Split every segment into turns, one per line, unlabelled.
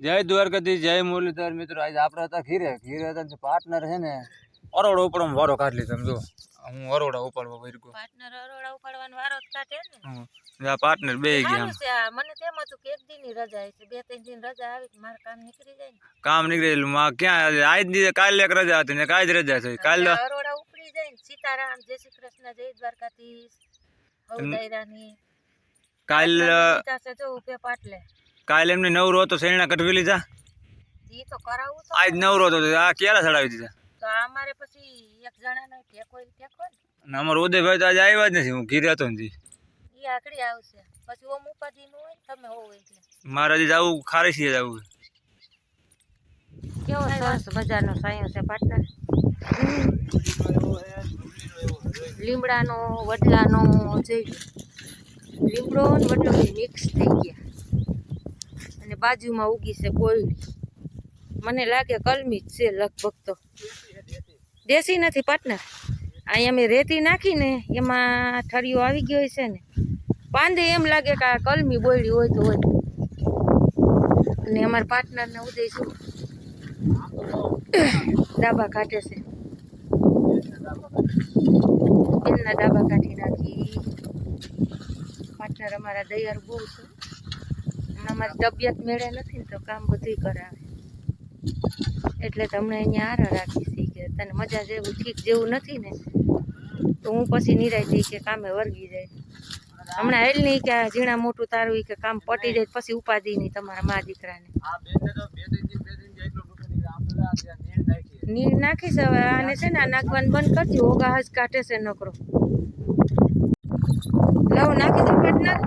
જય દ્વારકાધીશ જય મુરલીધર. મિત્રો આજે આપણે હતા ખીરે ખીરે હતા પાર્ટનર છે ને અરોડો ઉપર વારો કાઢ લીધો આમ જો હું અરોડા ઉપાડવા વર્ગો
પાર્ટનર અરોડા ઉપાડવાનો વારો જ કાઢે ને.
આ પાર્ટનર બે ગયા
સારું છે આ મને તેમ હતું કે એક દી ની રજા છે બે ત્રણ દિન રજા આવી તો મારું કામ નીકળી જાય ને.
કામ નીકળેલું માં ક્યાં આજ દી કાલે એક રજા હતી ને કાલ જ રજા થઈ કાલ
એટલે અરોડા ઉપડી જાય ને સીતારામ જય શ્રી કૃષ્ણ જય દ્વારકાધીશ હવદાયરાની
કાલ
છે જો ઉપે પાટલે.
કાલ એમને નવરો હતો શેરણા કઢવી લીધા.
ઈ તો કરાવવું તો
આજ નવરો હતો આ ક્યારે ચડાવી દીધા.
તો અમારે પછી એક જણાનો ય ટેકો ને.
અને અમારો ઉદયભાઈ તો આજે આવ્યા જ નથી હું ઘીરે હતો નથી.
ઈ આકડી આવશે. પછી ઓમ ઉપાધિ નું હોય તમે હોવ એટલે
મારે હજી જવું ખારીસીએ જવું
કેવો સરસ મજાનો સાયો છે પાર્ટનર લીમડાનો વડલાનો જે લીમડો ને વડલો મિક્સ થઈ ગયા. બાજુમાં ઉગી છે કોયડી. મને લાગે કલમી જ છે લગભગ તો. દેશી નથી પાર્ટનર અહીંયા મેં રેતી નાખીને એમાં ઠરિયો આવી ગયો છે ને. પાંદે એમ લાગે કે આ કલમી બોયડી હોય તો હોય. અને અમારા પાર્ટનરને ઉદય શું ડાબા કાઢે છે. એમના ડાબા કાઢી નાખી. પાર્ટનર અમારા દયાર બહુ છે. અમારી તબિયત મેળે નથી ને તો કામ બધું કરાવે. એટલે તમને અહીંયા આરા રાખી છે કે તને મજા જેવું ઠીક જેવું નથી ને તો હું પછી નિરાય કે કામે વર્ગી જાય. હમણાં હેલ નહીં કે ઝીણા મોટું તારું કે કામ પટી જાય પછી ઉપાધિ નહીં તમારા મા દીકરાને. નીર નાખીશ હવે આને છે ને આ નાખવાનું બંધ કરજો ઓગા હજ કાઢે છે નકરો. લાવો નાખી દો પાટનર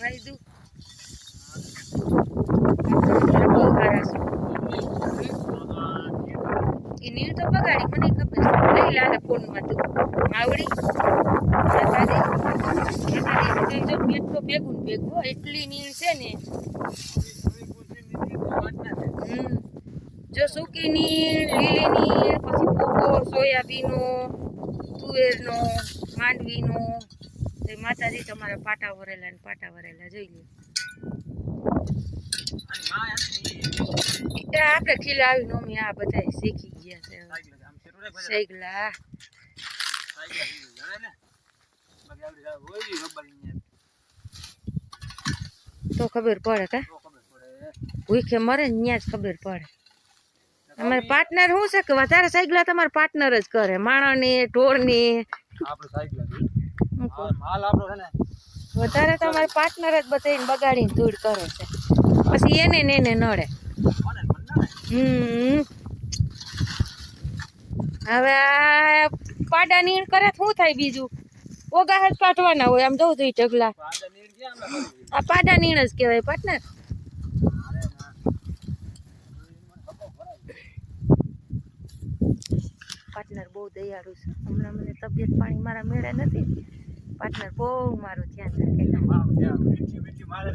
રાઈ દઉં બહુ સારા છે એ નીર તો બગાડી મને ખબર છે લઈ લાને ફોનમાં તું આવડી માતાજી માતાજી જો પેટ તો ભેગું ભેગું એટલી નીર છે ને જો સૂકી નીર લીલી નીર પછી પોકો સોયાબીનો તુવેરનો, માંડવીનો, તો માતાજી તમારા પાટા વરેલા ને પાટા વરેલા, જોઈ લે આપણે ખીલાવી નોમી આ બધા શીખી ગયા છે. હવે. તો ખબર પડે કા? ભૂખે મરે ને ત્યાં જ ખબર પડે. અમારે પાર્ટનર શું છે કે વધારે સાયકલા તમારે પાર્ટનર જ કરે. માણસને
ઢોળની
વધારે તમારે પાર્ટનર જ બધાને બગાડીને ધૂળ કરે છે. પછી એને ને એને નડે. હમ. હવે આ પાડા નીણ કરે શું થાય બીજું? ઓગા જ કાઢવાના હોય આમ જવું જોઈએ ઢગલા. આ પાડા નીણ જ કહેવાય પાર્ટનર પાર્ટનર બહુ દયાળુ છે. હમણાં મને તબિયત પાણી મારા મેળે નથી. પાર્ટનર બહુ મારું ધ્યાન રાખે.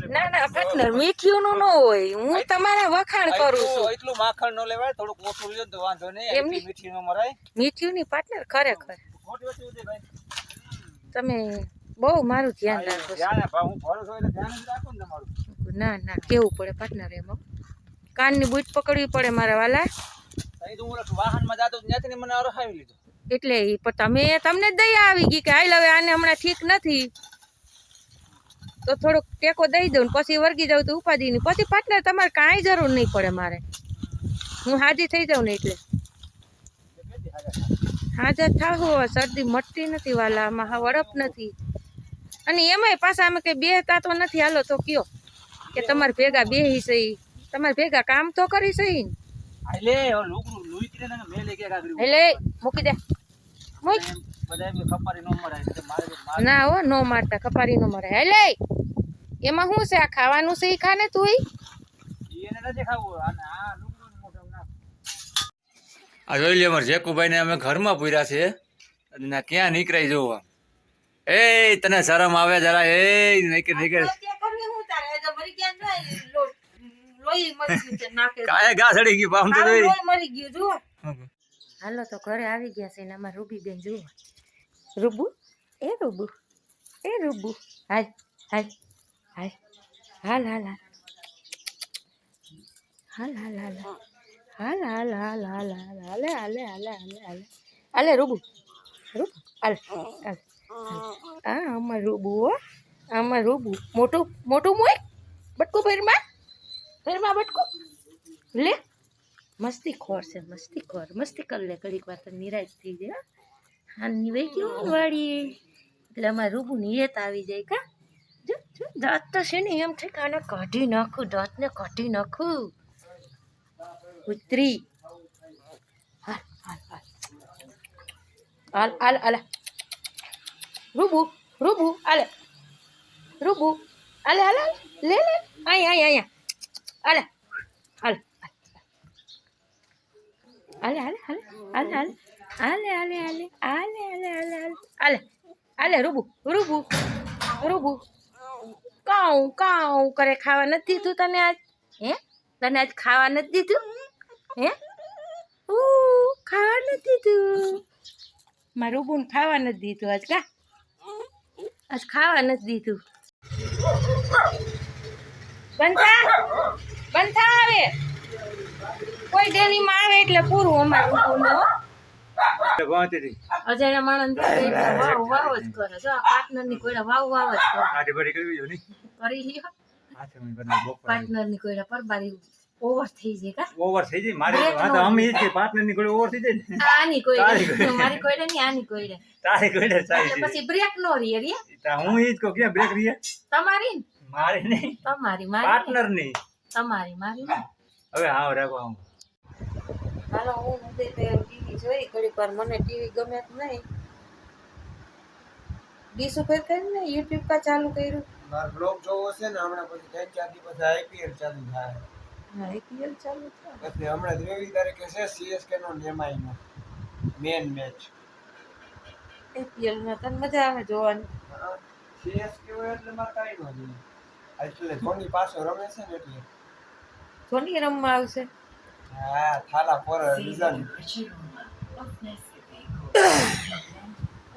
ના ના પાર્ટનર મીઠિયું નું ન હોય. હું તમારા વખાણ કરું છું.
એટલું માખણ ન લેવાય થોડુંક ઓછું લ્યો તો વાંધો નહીં.
એમની-
મીઠી નો મરાય.
મીઠિયું ની પાર્ટનર ખરેખર. તમે બહુ મારું ધ્યાન રાખો
ને
ના કેવું પડે? પાર્ટનર એમાં? કાનની બૂટ પકડવી પડે મારા વાલા. એટલે તમે તમને દયા આવી ગઈ કે હાલ હવે આને હમણાં ઠીક નથી. તો થોડોક ટેકો દઈ દઉં ને પછી વર્ગી જાઉં તો ઉપાધિ નહીં પછી પાર્ટનર તમારે કાંઈ જરૂર નહીં પડે મારે. હું હાજી થઈ જાઉં ને એટલે. હાજર થાવ શરદી મટતી નથી વાલા આમાં વડપ નથી. અને એમાંય પાછા અમે કંઈ બેહતા તો નથી. હાલો તો કયો કે તમારે ભેગા બેહી સહી તમારે ભેગા કામ તો કરી સહી ને.
ને
એટલે મૂકી દે. મૂક.
નો મરાય એટલે મારે
ના હો નો મારતા ખપારી નો મરે હેલે! એમાં શું છે? આ ખાવાનું છે ઈ ખાને તું
એને નથી ખાવું. અને આ ના આ જોઈ લે અમારે જેકુભાઈ ને અમે ઘરમાં પૂર્યા છે. અને ના ક્યાં નીકળાઈ જોવા. એ તને શરમ આવે જરા એ નીકળ નીકળ કાય ગા સડી ગઈ પામ તો
મરી ગયું જો હાલો તો ઘરે આવી ગયા છે ને અમાર રૂબી બેન જુઓ રૂબુ એ રૂબુ એ રૂબુ હાલ હાલ હાલ હાલ હાલ હાલ હાલ હાલ હાલ હાલ હાલ હાલ હાલ હાલ હાલ હાલે હાલે હાલે હાલે હાલે રૂબુ રૂબુ હાલ હાલ આ આમાં રૂબુ હો. આમાં રૂબુ મોટું મોટું મોય? બટકું ફેરમાં ફેરમાં બટકું? લે. મસ્તી ખોર છે, મસ્તી ખોર. મસ્તી કર લે, ઘડીક વાર તો નિરાશ થઈ જાય, હો. હાની વહી ગયું વાળી? એટલે અમારે રૂબુ નિયત આવી જાય, કા? જો જો, દાંત તો છે ને એમ ઠેકાણે કાઢી નાખું, દાંતને કાઢી નાખું. ઉતરી. હાલ હાલ હાલ. હાલ હાલ હાલ. રૂબુ રૂબુ, આલે. રૂબુ, આલે હાલે. લે લે. અહીંયા અહીંયા અહીંયા હાલે આલે. આલે આલે. આલે આલે આલે. આલે આલે આલે આલે આલે આલે આલે હાલે રૂબુ રૂબુ રૂબુ. કાઉ કાઉ કરે ખાવા નથી દીધું તને આજ? હે? તને આજ ખાવા નથી દીધું? હે? ખાવા નથી દીધું. મારું રૂબુને ખાવા નથી દીધું આજ, કા? આજ ખાવા નથી દીધું. બંધા? બંધા આવે? કોઈ ડેની મારે એટલે પૂરું અમારું પૂરું માણસ વાવ વાવ જ કરે. પાર્ટનરની કોઈડા વાવ વાવ જ પાર્ટનરની? કોઈડા પરબારી ઓવર થઈ જાય કા?
ઓવર થઈ જાય? મારે
Break
હા
નો
તો અમે જ કે પાર્ટનરની કોઈ ઓવર થઈ જાય ને?
આની
કોઈ.
મારી કોઈડે નહીં આની કોઈડે
તારે કોઈ
એટલે
સારી
પછી બ્રેક નો રીએ રીએ
તા હું ઈ જ કહું કે બ્રેક રીએ
તમારી
મારી નહીં.
તમારી મારી
પાર્ટનરની.
તમારી મારી ને?
હવે હા રાખો આમ.
હાલો હું તો ટીવી જોઈ. ઘડીક વાર મને ટીવી ગમે જ નહીં. ડીશ ઉપર કરીને યુટ્યુબ કા ચાલુ કર્યું?
મારે બ્લોગ જોવો છે ને હમણાં પછી ત્રણ ચાર દિવસ આઈપીએલ ચાલુ થાય.
આઈપીએલ ચાલુ છે
પછી હમણાં ત્રેવીસ તારીખે છે સીએસકે નો નેમાઈ નો. મેન મેચ
આઈપીએલમાં તને મજા આવે જોવાની.
સીએસકે હોય એટલે મારે કાંઈ ન જોઈએ. એટલે ધોની પાછો રમે છે ને એટલે.
ધોની રમવા આવશે?
હા થાલા ફોર રીઝન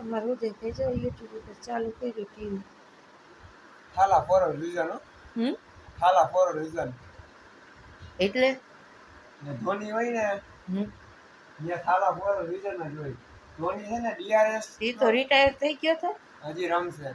અમારું ઉદય થઈ જાય યુટ્યુબ ઉપર ચાલુ કર્યું TV.
Thala for reason
hmm?
Thala for reason
એટલે?
ધોની હોય ને
હમ.
ત્યાં થાલા ફોર રીઝન જ હોય. ધોની છે ને ડીઆરએસ
એ તો રિટાયર થઈ ગયો તો?
હજી રમશે.